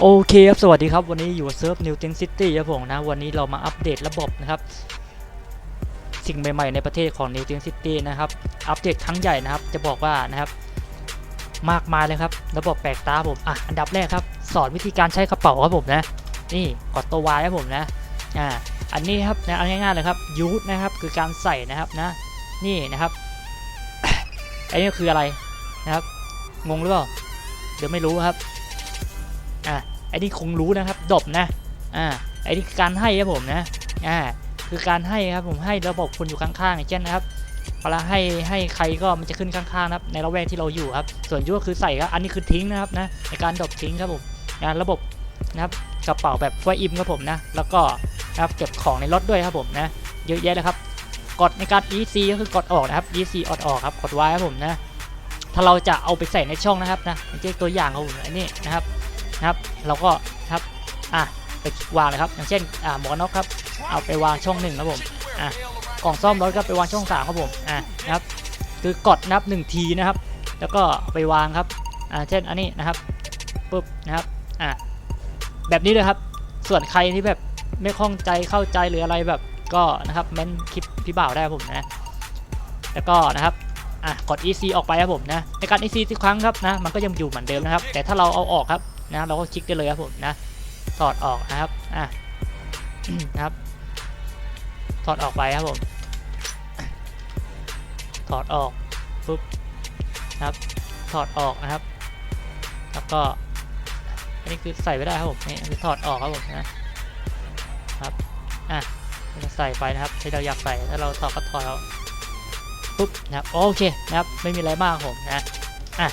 โอเคครับ สวัสดีครับ วันนี้อยู่เซิร์ฟนิวเทนซิตี้ครับผมนะ วันนี้เรามาอัปเดตระบบนะครับ สิ่งใหม่ ๆ ในประเทศของนิวเทนซิตี้นะครับ อัปเดตครั้งใหญ่นะครับ จะบอกว่านะครับ มากมายเลยครับ ระบบแปลกตาผม อะ อันดับแรกครับ สอนวิธีการใช้กระเป๋าครับผมนะ นี่กดตัววายครับผมนะ อ่า อันนี้ครับนะเอาง่ายๆเลยครับยูทนะครับ คือการใส่นะครับนะ นี่นะครับ อันนี้คืออะไรนะครับ งงหรือเปล่า เดี๋ยวไม่รู้ครับ อ่าไอ้นี่คงรู้นะครับดบนะอ่าไอ้นี่การให้ครับผมนะอ่าคือการให้ครับผมให้ระบบคนอยู่ข้างๆอย่างเช่นนะครับเวลาให้ให้ใครก็มันจะขึ้นข้างๆนะครับในระแวกที่เราอยู่ครับ ส่วนยุก็คือใส่ครับอันนี้คือทิ้งนะครับนะในการดบทิ้งครับผมงานระบบนะครับกระเป๋าแบบไฟอิ่มครับผมนะแล้วก็นะครับเก็บของในรถด้วยครับผมนะเยอะแยะเลยครับกดในการ EC ก็คือกดออกนะครับ EC อดออกครับกดไว้ครับผมนะถ้าเราจะเอาไปใส่ในช่องนะครับนะเช่นตัวอย่างครับผมอันนี้นะครับ นะครับเราก็ครับอะไปวางเลยครับ อย่างเช่นอ่าหมวกนน็อกครับ เอาไปวางช่องหนึ่งครับผมอะกล่องซ่อมรถก็ไปวางช่องสามครับผมอะนะครับคือกดนับหนึ่งทีนะครับ แล้วก็ไปวางครับอ่าเช่นอันนี้นะครับปุ๊บนะครับอะแบบนี้เลยครับ ส่วนใครที่แบบไม่คล่องใจเข้าใจหรืออะไรแบบก็นะครับเม้นคลิปพี่บ่าวได้ผมนะ แล้วก็นะครับอะกด EC ออกไปครับผมนะในการ EC ทุกครั้งครับนะมันก็ยังอยู่เหมือนเดิมนะครับ แต่ถ้าเราเอาออกครับ นะเราก็คลิกได้เลยครับผมนะถอดออกนะครับอะนะครับ ถอดออกไปครับผมถอดออกปุ๊บนะครับ ถอดออกนะครับ แล้วก็อันนี้คือใส่ไม่ได้ครับผมนี่คือถอดออกครับผมนะครับอะจะใส่ไปนะครับที่เราอยากใส่ถ้าเราถอดก็ถอดเอาปุ๊บนะครับโอเคนะครับไม่มีอะไรมากครับผมนะอะ